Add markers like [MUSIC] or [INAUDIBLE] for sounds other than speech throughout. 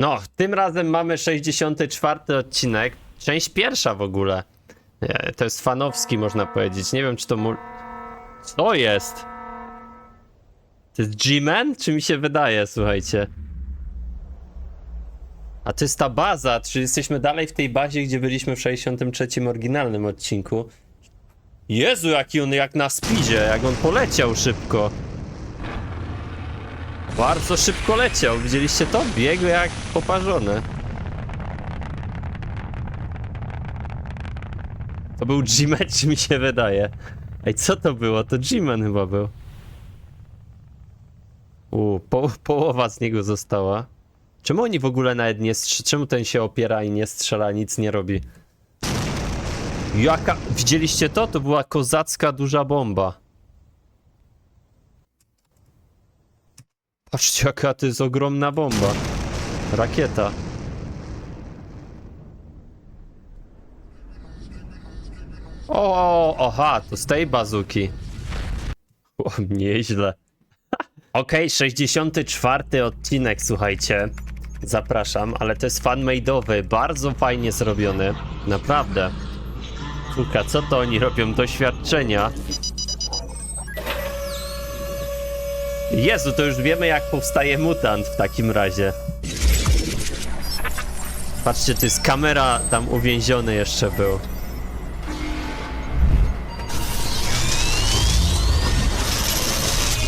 No, tym razem mamy 64 odcinek. Część pierwsza w ogóle. Nie, To jest fanowski, można powiedzieć. Nie wiem, czy to mu. Co jest? To jest G-Man? Czy mi się wydaje, słuchajcie? A to jest ta baza, czy jesteśmy dalej w tej bazie, gdzie byliśmy w 63 oryginalnym odcinku? Jezu, jaki on jak na speedzie, jak on poleciał szybko. Bardzo szybko leciał, widzieliście to? Biegł jak poparzony. To był G-Man, czy mi się wydaje? Ej, co to było? To G-Man chyba był. U, po, połowa z niego została. Czemu oni w ogóle nawet nie strz- Czemu ten się opiera i nie strzela, nic nie robi? Jaka... Widzieliście to? To była kozacka duża bomba. Patrzcie, jaka to jest ogromna bomba. Rakieta. O, oha, to z tej bazuki. O, nieźle. [LAUGHS] Okej, 64 odcinek, słuchajcie. Zapraszam, ale to jest fanmade'owy, bardzo fajnie zrobiony. Naprawdę. Kurka, co to oni robią? Doświadczenia. Jezu, to już wiemy jak powstaje mutant w takim razie. Patrzcie, to jest kamera tam uwięziony jeszcze był.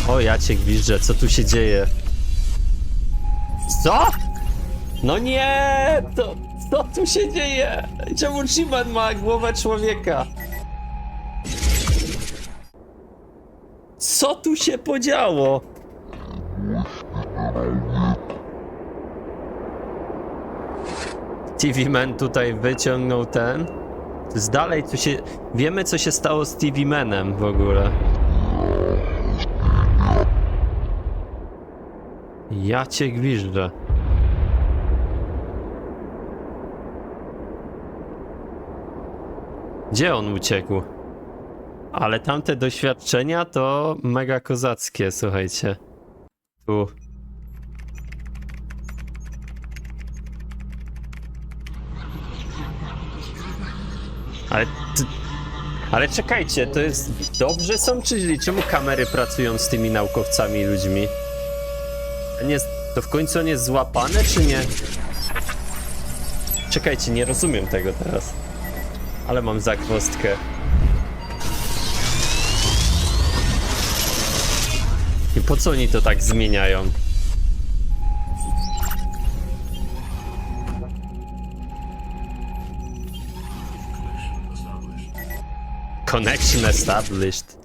O, ja cię co tu się dzieje? Co? No nie, to co tu się dzieje? Czemu Chiman ma głowę człowieka? Co tu się podziało? TV Man tutaj wyciągnął ten. To jest dalej, co się. Wiemy, co się stało z TV Manem w ogóle. Ja cię gwiżdżę. Gdzie on uciekł? Ale tamte doświadczenia to mega kozackie, słuchajcie. Tu. Ale, ale czekajcie, to jest dobrze są, czyli czemu kamery pracują z tymi naukowcami i ludźmi? Nie, to w końcu on jest złapany, czy nie? Czekajcie, nie rozumiem tego teraz. Ale mam zagwozdkę. I po co oni to tak zmieniają? Connection established.